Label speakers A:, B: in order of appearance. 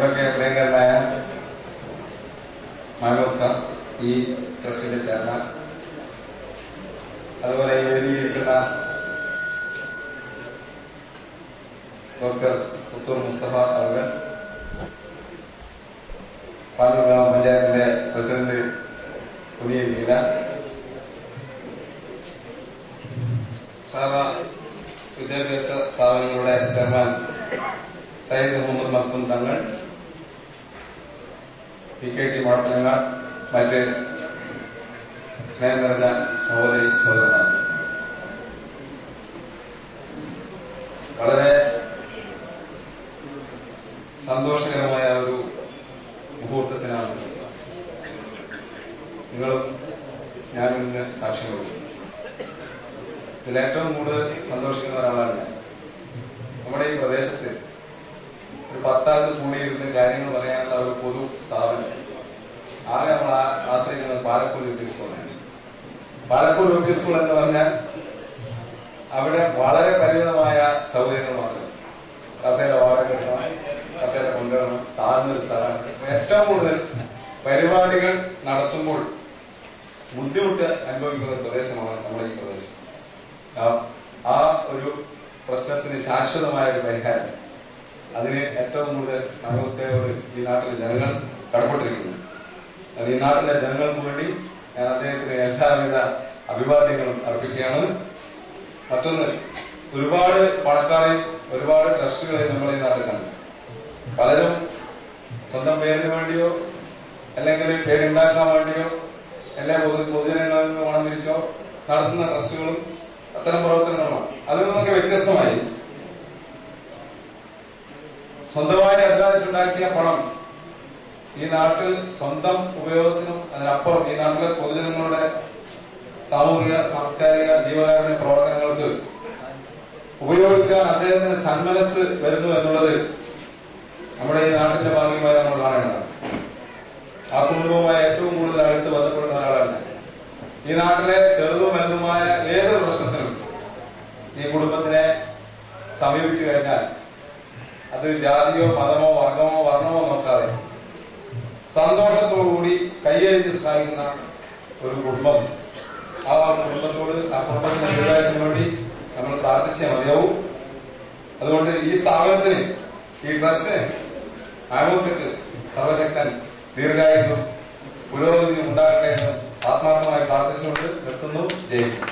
A: നമ്മുടെയൊക്കെ പ്രിയങ്കരനായ മാനോക്ക ഈ ട്രസ്റ്റിന്റെ ചെയർമാൻ. അതുപോലെ ഈ ഡോക്ടർ പുത്തൂർ മുസ്തഫ അവർ പാനൂർ ഗ്രാമപഞ്ചായത്തിന്റെ പ്രസിഡന്റ് പുതിയ ലീല സർവ വിദ്യാഭ്യാസ സ്ഥാപനങ്ങളുടെ ചെയർമാൻ സയ്യിദ് മുഹമ്മദ് മക്തും തങ്ങൾ. പി കെ ടി മാട്ടലങ്ങ മറ്റ് സ്നേഹം നിറഞ്ഞ സഹോദരി സഹോദരന്മാർ. വളരെ സന്തോഷകരമായ ഒരു മുഹൂർത്തത്തിനാണ് നിങ്ങളും ഞാനും ഇന്ന് സാക്ഷികളും ഇതിൽ ഏറ്റവും കൂടുതൽ സന്തോഷിക്കുന്ന ഒരാളാണ് നമ്മുടെ ഈ പ്രദേശത്ത് ഒരു പത്താൾക്ക് കൂടിയിരുന്ന് കാര്യങ്ങൾ പറയാനുള്ള ഒരു പൊതു സ്ഥാപനം. ആകെ നമ്മൾ ആശ്രയിക്കുന്നത് പാലക്കോട് യു പി സ്കൂളാണ് പാലക്കോട് യു പി സ്കൂൾ എന്ന് പറഞ്ഞാൽ അവിടെ വളരെ പരിമിതമായ സൗകര്യങ്ങൾ മാത്രം കസേര വാടക കിട്ടണം കസേര കൊണ്ടുവരണം താഴ്ന്നൊരു സ്ഥലമാണ് ഏറ്റവും കൂടുതൽ പരിപാടികൾ നടത്തുമ്പോൾ ബുദ്ധിമുട്ട് അനുഭവിക്കുന്ന ഒരു പ്രദേശമാണ് നമ്മുടെ ഈ പ്രദേശം. ആ ഒരു പ്രശ്നത്തിന് ശാശ്വതമായ ഒരു പരിഹാരം. അതിന് ഏറ്റവും കൂടുതൽ നമുക്കോട് ഈ നാട്ടിലെ ജനങ്ങൾ കടപ്പെട്ടിരിക്കുന്നു. അത് ഈ നാട്ടിലെ ജനങ്ങൾക്ക് വേണ്ടി ഞാൻ അദ്ദേഹത്തിന് എല്ലാവിധ അഭിവാദ്യങ്ങളും അർപ്പിക്കുകയാണ്. മറ്റൊന്ന് ഒരുപാട് പണക്കാരെ ഒരുപാട് ട്രസ്റ്റുകളെ നമ്മൾ ഈ നാട്ടിൽ കണ്ടു. പലരും സ്വന്തം പേരിന് വേണ്ടിയോ അല്ലെങ്കിൽ പേരുണ്ടാക്കാൻ വേണ്ടിയോ എല്ലാ പൊതു പൊതുജനങ്ങളിൽ നിന്ന് പണം തിരിച്ചോ നടത്തുന്ന ട്രസ്റ്റുകളും അത്തരം പ്രവർത്തനങ്ങളുമാണ്. അതിൽ നിന്നൊക്കെ വ്യത്യസ്തമായി സ്വന്തമായി അധ്വാനിച്ചുണ്ടാക്കിയ പണം ഈ നാട്ടിൽ സ്വന്തം ഉപയോഗത്തിനും അതിനപ്പുറം ഈ നാട്ടിലെ പൊതുജനങ്ങളുടെ സാമൂഹിക സാംസ്കാരിക ജീവകാരുണ്യ പ്രവർത്തനങ്ങൾക്ക് ഉപയോഗിക്കാൻ അദ്ദേഹത്തിന് സന്മനസ് വരുന്നു എന്നുള്ളത് നമ്മുടെ ഈ നാട്ടിന്റെ ഭാഗ്യമായി നമ്മൾ കാണേണ്ടതാണ്. ആ കുടുംബവുമായി ഏറ്റവും കൂടുതൽ അടുത്ത് ബന്ധപ്പെടുന്ന ഒരാളാണ് ഈ നാട്ടിലെ ചെറുതും വലുതുമായ ഏതൊരു പ്രശ്നത്തിനും ഈ കുടുംബത്തിനെ സമീപിച്ചു കഴിഞ്ഞാൽ അത് ജാതിയോ മതമോ വർഗമോ വർണമോ നോക്കാതെ സന്തോഷത്തോടുകൂടി കൈയഴിഞ്ഞ് സഹായിക്കുന്ന ഒരു കുടുംബം. ആ കുടുംബത്തോട് ആ ദീർഘായുസിന് വേണ്ടി നമ്മൾ പ്രാർത്ഥിച്ചേ മതിയാവും. അതുകൊണ്ട് ഈ സ്ഥാപനത്തിന് ഈ ട്രസ്റ്റിന് ആമുഖത്ത് സർവശക്തൻ ദീർഘായുസും പുരോഗതി ഉണ്ടാകട്ടെ എന്ന് ആത്മാർത്ഥമായി പ്രാർത്ഥിച്ചുകൊണ്ട് നിർത്തുന്നു. ജയിക്കും